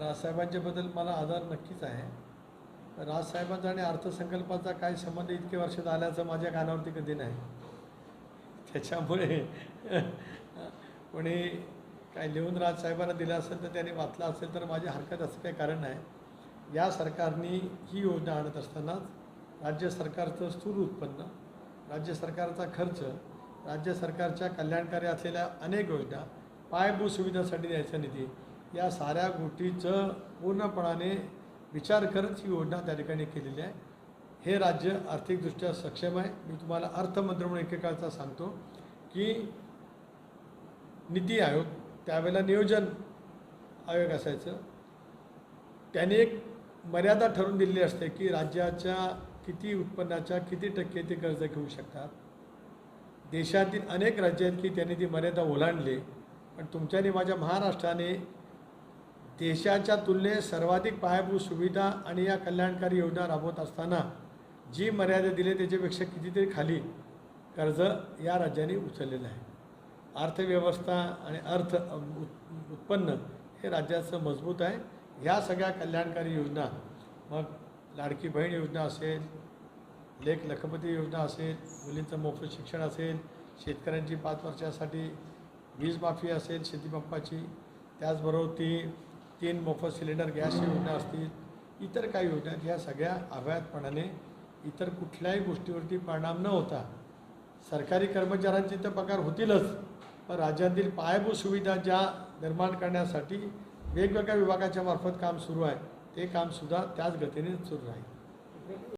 राजसाहेबांच्याबद्दल मला आधार नक्कीच आहे. राजसाहेबांचा आणि अर्थसंकल्पाचा काय संबंध इतके वर्षात आल्याचं माझ्या कानावरती कधी नाही. त्याच्यामुळे कोणी काय लिहून राजसाहेबांना दिलं असेल तर त्याने वाचलं असेल तर माझी हरकत असं काही कारण नाही. या सरकारने ही योजना आणत असतानाच राज्य सरकारचं स्थूल उत्पन्न राज्य सरकारचा खर्च राज्य सरकारच्या कल्याणकारी असलेल्या अनेक योजना पायाभूत सुविधासाठी द्यायचा निधी या साऱ्या गोष्टीचं पूर्णपणाने विचार करत ही योजना त्या ठिकाणी केलेली आहे. हे राज्य आर्थिकदृष्ट्या सक्षम आहे. मी तुम्हाला अर्थमंत्र म्हणून एकेकाळचा सांगतो की नीती आयोग त्यावेळेला नियोजन आयोग असायचं. त्याने एक मर्यादा ठरवून दिलेली असते की राज्याच्या किती उत्पन्नाच्या किती टक्के ते कर्ज घेऊ शकतात. देशातील अनेक राज्य आहेत की त्यांनी ती मर्यादा ओलांडली. पण तुमच्याने माझ्या महाराष्ट्राने देशाच्या तुलनेत सर्वाधिक पायाभूत सुविधा आणि या कल्याणकारी योजना राबवत असताना जी मर्यादा दिली त्याच्यापेक्षा कितीतरी खाली कर्ज या राज्याने उचललेलं आहे. अर्थव्यवस्था आणि अर्थ उत्पन्न हे राज्याचं मजबूत आहे. ह्या सगळ्या कल्याणकारी योजना मग लाडकी बहीण योजना असेल लेख लखपती योजना असेल मुलींचं मोफत शिक्षण असेल शेतकऱ्यांची पाच वर्षासाठी वीज माफी असेल शेतीपंपाची त्याचबरोबर ती तीन मोफत सिलेंडर गॅस योजना असतील इतर काही योजना ह्या सगळ्या अभ्यातपणाने इतर कुठल्याही गोष्टीवरती परिणाम न होता सरकारी कर्मचाऱ्यांचे तर पगार होतीलच पण राज्यातील पायाभूत सुविधा ज्या निर्माण करण्यासाठी वेगवेगळ्या विभागाच्या मार्फत काम सुरू आहे ते कामसुद्धा त्याच गतीने सुरू राहील